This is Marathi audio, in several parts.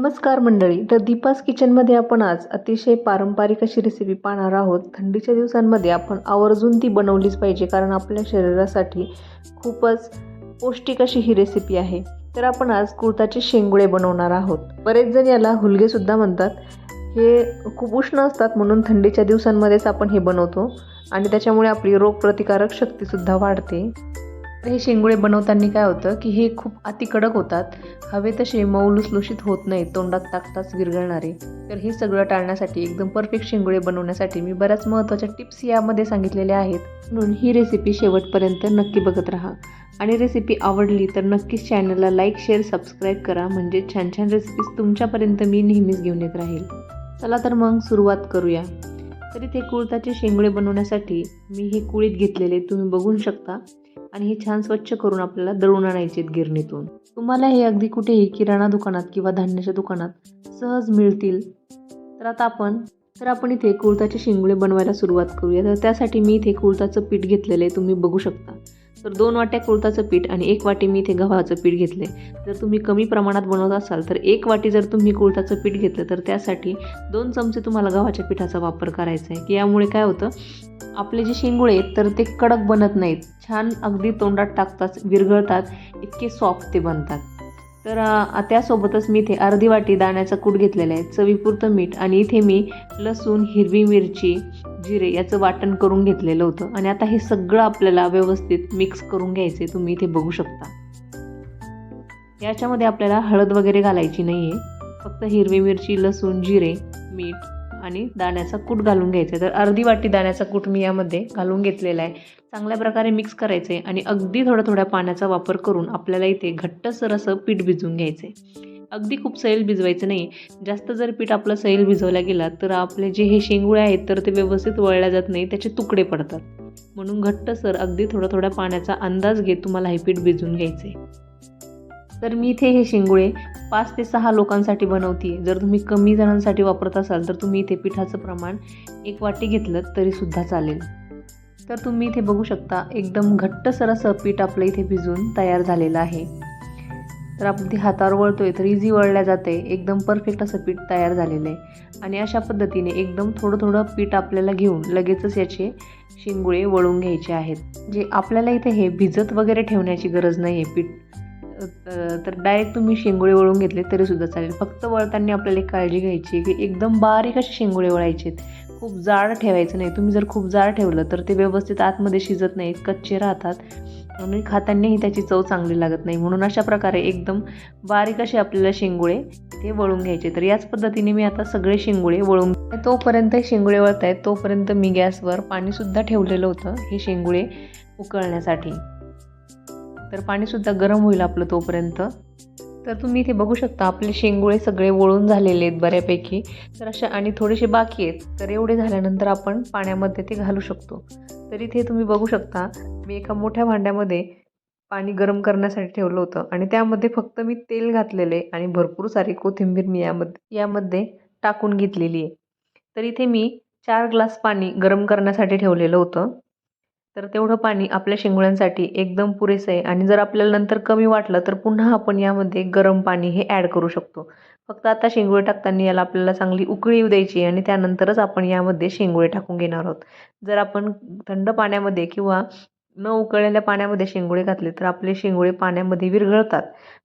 नमस्कार मंडळी. तर दीपास किचनमध्ये आपण आज अतिशय पारंपरिक अशी रेसिपी पाहणार आहोत. थंडीच्या दिवसांमध्ये आपण आवर्जून ती बनवलीच पाहिजे कारण आपल्या शरीरासाठी खूपच पौष्टिक अशी ही रेसिपी आहे. तर आपण आज कुर्ताचे शेंगुळे बनवणार आहोत. बरेच जण याला हुलगेसुद्धा म्हणतात. हे खूप उष्ण असतात म्हणून थंडीच्या दिवसांमध्येच आपण हे बनवतो. आणि त्याच्यामुळे आपली रोगप्रतिकारक शक्तीसुद्धा वाढते. हे शेंगुळे बनवताना काय होतं की हे खूप अति कडक होतात. हवे तसे मऊ लुसलुशीत होत नाही तोंडात टाकताच विरघळणारे. तर हे सगळं टाळण्यासाठी एकदम परफेक्ट शेंगुळे बनवण्यासाठी मी बऱ्याच महत्त्वाच्या टिप्स यामध्ये सांगितलेल्या आहेत. म्हणून ही रेसिपी शेवटपर्यंत नक्की बघत राहा. आणि रेसिपी आवडली तर नक्कीच चॅनलला लाईक शेअर सबस्क्राईब करा. म्हणजे छान छान रेसिपीज तुमच्यापर्यंत मी नेहमीच घेऊन येत राहील. चला तर मग सुरुवात करूया. तर इथे कुळताचे शेंगुळे बनवण्यासाठी मी हे कुळीत घेतलेले तुम्ही बघू शकता. आणि हे छान स्वच्छ करून आपल्याला दळून आणायचे आहेत गिरणीतून. तुम्हाला हे अगदी कुठेही किराणा दुकानात किंवा धान्याच्या दुकानात सहज मिळतील. तर आता आपण तर आपण इथे कुळताचे शिंगुळे बनवायला सुरुवात करूया. तर त्यासाठी मी इथे कुळताचं पीठ घेतलेलं आहे तुम्ही बघू शकता. तर दोन वाट्या कुळताचं पीठ आणि एक वाटी मी इथे गव्हाचं पीठ घेतले जर तुम्ही कमी प्रमाणात बनवत असाल तर एक वाटी जर तुम्ही कुळताचं पीठ घेतलं तर त्यासाठी दोन चमचे तुम्हाला गव्हाच्या पिठाचा वापर करायचा आहे की यामुळे काय होतं आपले जे शेंगुळे आहेत तर ते कडक बनत नाहीत. छान अगदी तोंडात टाकताच विरघळतात इतके सॉफ्ट ते बनतात. तर त्यासोबतच मी इथे अर्धी वाटी दाण्याचा कूट घेतलेला आहे. चवीपुरतं मीठ आणि इथे मी लसूण हिरवी मिरची जिरे याचं वाटण करून घेतलेलं होतं. आणि आता हे सगळं आपल्याला व्यवस्थित मिक्स करून घ्यायचे तुम्ही इथे बघू शकता. याच्यामध्ये आपल्याला हळद वगैरे घालायची नाही आहे फक्त हिरवी मिरची लसूण जिरे मीठ आणि दाण्याचा कूट घालून घ्यायचा. आहे तर अर्धी वाटी दाण्याचा कूट मी यामध्ये घालून घेतलेला आहे. चांगल्या प्रकारे मिक्स करायचं आहे आणि अगदी थोड्या थोड्या पाण्याचा वापर करून आपल्याला इथे घट्टसर असं पीठ भिजवून घ्यायचं. आहे अगदी खूप सैल भिजवायचं नाही. जास्त जर पीठ आपलं सैल भिजवला गेला तर आपले जे हे शेंगुळे आहेत तर ते व्यवस्थित वळल्या जात नाही त्याचे तुकडे पडतात. म्हणून घट्टसर अगदी थोड्या थोड्या पाण्याचा अंदाज घेत तुम्हाला हे पीठ भिजवून घ्यायचं. आहे तर मी इथे हे शेंगुळे पाच ते सहा लोकांसाठी बनवते जर तुम्ही कमी जणांसाठी वापरत असाल तर तुम्ही इथे पिठाचं प्रमाण एक वाटी घेतलं तरीसुद्धा चालेल. तर तुम्ही इथे बघू शकता एकदम घट्टसर असं पीठ आपलं इथे भिजून तयार झालेलं आहे. तर आपण ते हातावर वळतोय तर इझी वळल्या जाते एकदम परफेक्ट असं पीठ तयार झालेलं आहे. आणि अशा पद्धतीने एकदम थोडं थोडं पीठ आपल्याला घेऊन लगेचच याचे शिंगुळे वळून घ्यायचे आहेत. जे आपल्याला इथे हे भिजत वगैरे ठेवण्याची गरज नाही आहे पीठ. तर डायरेक्ट तुम्ही शेंगुळे वळून घेतले तरीसुद्धा चालेल. फक्त वळताना आपल्याला एक काळजी घ्यायची आहे की एकदम बारीक असे शेंगुळे वळायचे आहेत. खूप जाड ठेवायचं नाही. तुम्ही जर खूप जाड ठेवलं तर ते व्यवस्थित आतमध्ये शिजत नाहीत कच्चे राहतात. आणि खातानाही त्याची चव चांगली लागत नाही. म्हणून अशा प्रकारे एकदम बारीक असे आपल्याला शेंगुळे ते वळून घ्यायचे तर याच पद्धतीने मी आता सगळे शेंगुळे वळून तोपर्यंत शेंगुळे वळत आहेत तोपर्यंत मी गॅसवर पाणीसुद्धा ठेवलेलं होतं हे शेंगुळे उकळण्यासाठी. तर पाणीसुद्धा गरम होईल आपलं तोपर्यंत. तर तुम्ही इथे बघू शकता आपले शेंगुळे सगळे वळून झालेले आहेत बऱ्यापैकी. तर अशा आणि थोडेसे बाकी आहेत. तर एवढे झाल्यानंतर आपण पाण्यामध्ये ते घालू शकतो. तर इथे तुम्ही बघू शकता मी एका मोठ्या भांड्यामध्ये पाणी गरम करण्यासाठी ठेवलं होतं. आणि त्यामध्ये फक्त मी तेल घातलेले आणि भरपूर सारी कोथिंबीर मी यामध्ये यामध्ये टाकून घेतलेली आहे. तर इथे मी चार ग्लास पाणी गरम करण्यासाठी ठेवलेलं होतं. तर तेवढं पाणी आपल्या शेंगुळ्यांसाठी एकदम पुरेसं आहे. आणि जर आपल्याला नंतर कमी वाटलं तर पुन्हा आपण यामध्ये गरम पाणी हे ॲड करू शकतो. फक्त आता शेंगुळे टाकताना याला आपल्याला चांगली उकळी येऊ द्यायची आणि त्यानंतरच आपण यामध्ये शेंगुळे टाकून घेणार आहोत. जर आपण थंड पाण्यामध्ये किंवा न उकळलेल्या पाण्यामध्ये शेंगुळे घातले तर आपले शेंगुळे पाण्यामध्ये विरघळतात.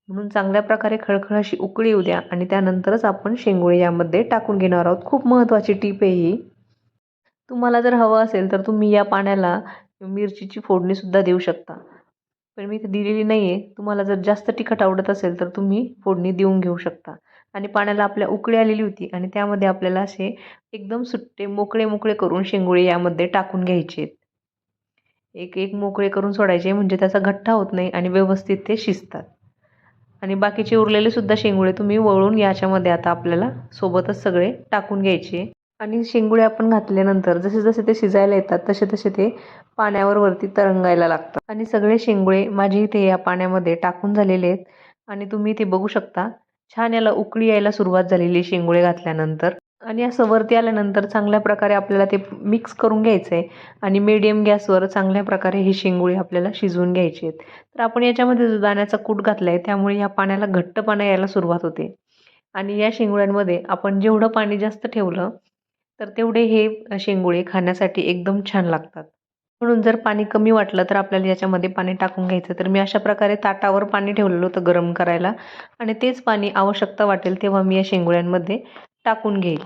म्हणून चांगल्या प्रकारे खळखळ अशी उकळी येऊ द्या आणि त्यानंतरच आपण शेंगुळे यामध्ये टाकून घेणार आहोत. खूप महत्त्वाची टीप आहे ही. तुम्हाला जर हवं असेल तर तुम्ही या पाण्याला मिरचीची फोडणीसुद्धा देऊ शकता. पण मी इथे दिलेली नाही आहे तुम्हाला जर जास्त तिखट आवडत असेल तर तुम्ही फोडणी देऊन घेऊ शकता. आणि पाण्याला आपल्या उकळी आलेली होती आणि त्यामध्ये आपल्याला असे एकदम सुट्टे मोकळे मोकळे करून शेंगुळे यामध्ये टाकून घ्यायचे. आहेत एक एक मोकळे करून सोडायचे म्हणजे त्याचा घट्टा होत नाही आणि व्यवस्थित ते शिजतात. आणि बाकीचे उरलेले सुद्धा शेंगुळे तुम्ही वळून याच्यामध्ये आता आपल्याला सोबतच सगळे टाकून घ्यायचे. आणि शेंगुळे आपण घातल्यानंतर जसे जसे ते शिजायला येतात तसे तसे ते पाण्यावर वरती तरंगायला लागतात. आणि सगळे शेंगुळे माझे इथे या पाण्यामध्ये टाकून झालेले आहेत. आणि तुम्ही इथे बघू शकता छान याला उकळी यायला सुरुवात झालेली आहे शेंगुळे घातल्यानंतर. आणि असं वरती आल्यानंतर चांगल्या प्रकारे आपल्याला ते मिक्स करून घ्यायचं आहे आणि मीडियम गॅसवर चांगल्या प्रकारे हे शेंगुळे आपल्याला शिजवून घ्यायचे आहेत. तर आपण याच्यामध्ये जो दाण्याचा कूट घातला आहे त्यामुळे या पाण्याला घट्टपणा यायला सुरुवात होते. आणि या शेंगुळ्यांमध्ये आपण जेवढं पाणी जास्त ठेवलं तर तेवढे हे शेंगुळे खाण्यासाठी एकदम छान लागतात. म्हणून जर पाणी कमी वाटलं तर आपल्याला याच्यामध्ये पाणी टाकून घ्यायचं. तर मी अशा प्रकारे ताटावर पाणी ठेवलेलं होतं गरम करायला आणि तेच पाणी आवश्यकता वाटेल तेव्हा मी या शेंगुळ्यांमध्ये टाकून घेईल.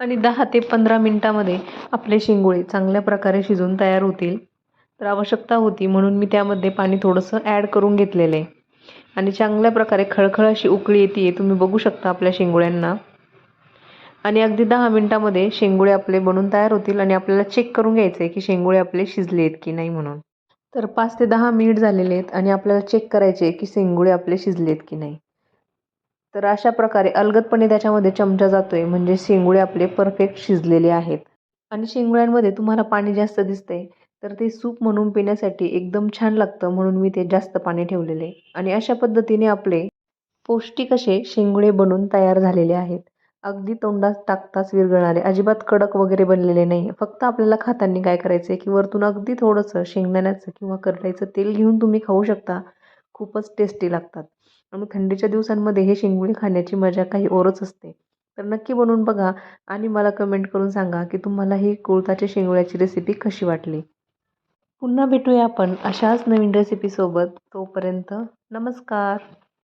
आणि दहा ते पंधरा मिनटामध्ये आपले शेंगुळे चांगल्या प्रकारे शिजून तयार होतील. तर आवश्यकता होती म्हणून मी त्यामध्ये पाणी थोडंसं ॲड करून घेतलेलं आहे. आणि चांगल्या प्रकारे खळखळ अशी उकळी येते तुम्ही बघू शकता आपल्या शेंगुळ्यांना. आणि अगदी दहा मिनटामध्ये शेंगुळे आपले बनून तयार होतील आणि आपल्याला चेक करून घ्यायचं आहे की शेंगुळे आपले शिजले आहेत की नाही म्हणून. तर पाच ते दहा मिनिट झालेले आहेत आणि आपल्याला चेक करायचे की शेंगुळे आपले शिजले आहेत की नाही. तर अशा प्रकारे अलगदपणे त्याच्यामध्ये चमचा जातो आहे म्हणजे शेंगुळे आपले परफेक्ट शिजलेले आहेत. आणि शेंगुळ्यांमध्ये तुम्हाला पाणी जास्त दिसतंय तर ते सूप म्हणून पिण्यासाठी एकदम छान लागतं म्हणून मी ते जास्त पाणी ठेवलेले आणि अशा पद्धतीने आपले पौष्टिक असे शेंगुळे बनून तयार झालेले आहेत. अगदी तोंडात टाकताच विरघळणारे. अजिबात कडक वगैरे बनलेले नाही. फक्त आपल्याला खाताना काय करायचं आहे की वरतून अगदी थोडंसं शेंगदाण्याचं किंवा करडाईचं तेल घेऊन तुम्ही खाऊ शकता. खूपच टेस्टी लागतात. आणि थंडीच्या दिवसांमध्ये हे शेंगुळे खाण्याची मजा काही ओरच असते. तर नक्की बनवून बघा आणि मला कमेंट करून सांगा की तुम्हाला ही कुळथाच्या शेंगुळ्याची रेसिपी कशी वाटली? पुन्हा भेटूया आपण अशाच नवीन रेसिपीसोबत तोपर्यंत नमस्कार.